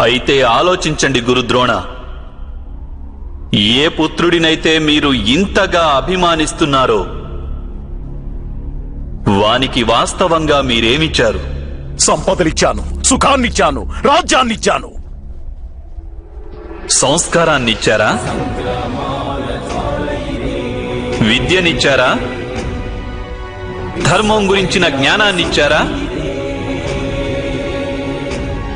అయితే ఆలోచించండి గురుద్రోణ. ఏ పుత్రుడినైతే మీరు ఇంతగా అభిమానిస్తున్నారో వానికి వాస్తవంగా మీరేమిచ్చారు? సంపదలిచ్చాను సుఖాన్నిచ్చాను రాజ్యాన్నిచ్చాను. సంస్కారాన్నిచ్చారా? విద్యనిచ్చారా? ధర్మం గురించిన జ్ఞానాన్నిచ్చారా?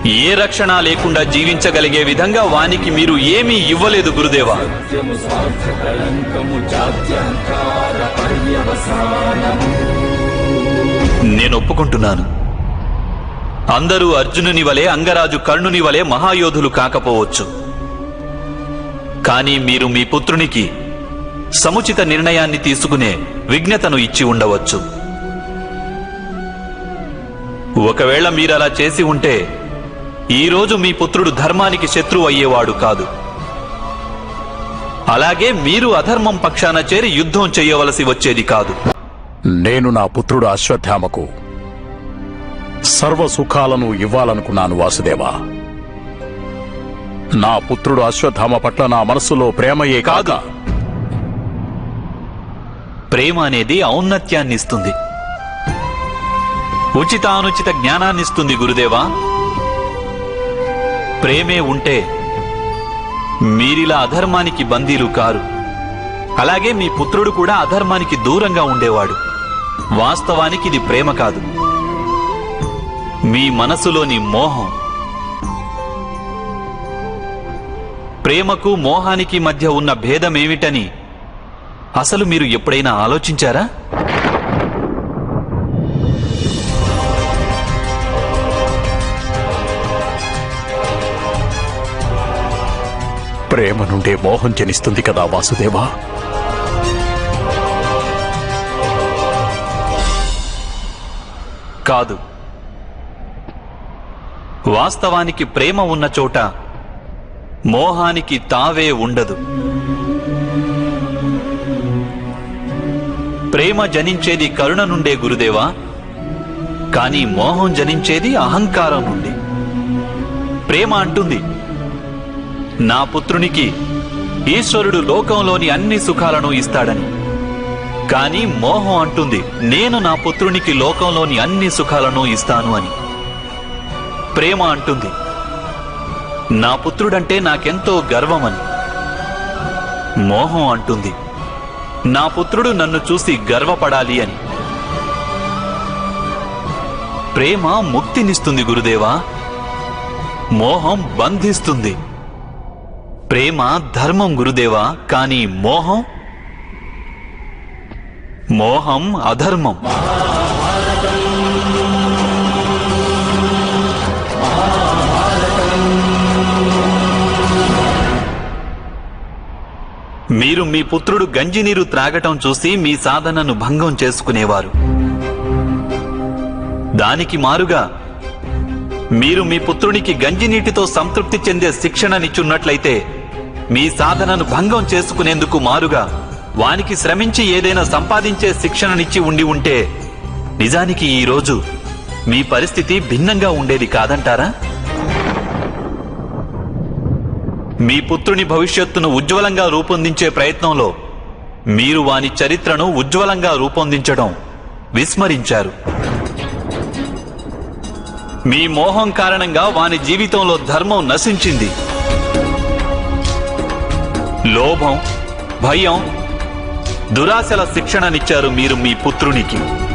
ఏ రక్షణ లేకుండా జీవించగలిగే విధంగా వానికి మీరు ఏమీ ఇవ్వలేదు గురుదేవా. నేను ఒప్పుకుంటున్నాను. అందరూ అర్జునుని వలె అంగరాజు కర్ణుని వలె మహాయోధులు కాకపోవచ్చు. కానీ మీరు మీ పుత్రునికి సముచిత నిర్ణయాన్ని తీసుకునే విజ్ఞతను ఇచ్చి ఉండవచ్చు. ఒకవేళ మీరలా చేసి ఉంటే ఈరోజు మీ పుత్రుడు ధర్మానికి శత్రువు అయ్యేవాడు కాదు. అలాగే మీరు అధర్మం పక్షాన చేరి యుద్ధం చేయవలసి వచ్చేది కాదు. నేను నా పుత్రుడు అశ్వత్థామకు సర్వ సుఖాలను ఇవ్వాలనుకున్నాను వాసుదేవా. నా పుత్రుడు అశ్వత్థామ పట్ల నా మనసులో ప్రేమయే కాక కాదు. ప్రేమ అనేది ఔన్నత్యాన్ని ఇస్తుంది ఉచితానుచిత జ్ఞానాన్నిస్తుంది గురుదేవా. ప్రేమే ఉంటే మీరిలా అధర్మానికి బందీలు కారు. అలాగే మీ పుత్రుడు కూడా అధర్మానికి దూరంగా ఉండేవాడు. వాస్తవానికి ఇది ప్రేమ కాదు. మీ మనసులోని మోహం. ప్రేమకు మోహానికి మధ్య ఉన్న భేదమేమిటని అసలు మీరు ఎప్పుడైనా ఆలోచించారా? ప్రేమ నుండే మోహం జనిస్తుంది కదా వాసుదేవా? కాదు. వాస్తవానికి ప్రేమ ఉన్న చోట మోహానికి తావే ఉండదు. ప్రేమ జనించేది కరుణ నుండే గురుదేవా కానీ మోహం జనించేది అహంకారం నుండి. ప్రేమ అంటుంది నా పుత్రునికి ఈశ్వరుడు లోకంలోని అన్ని సుఖాలను ఇస్తాడని. కానీ మోహం అంటుంది నేను నా పుత్రునికి లోకంలోని అన్ని సుఖాలను ఇస్తాను అని. ప్రేమ అంటుంది నా పుత్రుడంటే నాకెంతో గర్వమని. మోహం అంటుంది నా పుత్రుడు నన్ను చూసి గర్వపడాలి అని. ప్రేమ ముక్తినిస్తుంది గురుదేవా మోహం బంధిస్తుంది. ప్రేమ ధర్మం గురుదేవా కానీ మోహం? మోహం అధర్మం. మీరు మీ పుత్రుడు గంజినీరు త్రాగటం చూసి మీ సాధనను భంగం చేసుకునేవారు. దానికి మారుగా మీరు మీ పుత్రునికి గంజినీటితో సంతృప్తి చెందే శిక్షణనిచ్చున్నట్లయితే మీ సాధనను భంగం చేసుకునేందుకు మారుగా వానికి శ్రమించి ఏదైనా సంపాదించే శిక్షణనిచ్చి ఉండి ఉంటే నిజానికి ఈరోజు మీ పరిస్థితి భిన్నంగా ఉండేది కాదంటారా? మీ పుత్రుని భవిష్యత్తును ఉజ్వలంగా రూపొందించే ప్రయత్నంలో మీరు వాని చరిత్రను ఉజ్వలంగా రూపొందించడం విస్మరించారు. మీ మోహం కారణంగా వాని జీవితంలో ధర్మం నశించింది. లోభం భయం దురాశల శిక్షణనిచ్చారు మీరు మీ పుత్రునికి.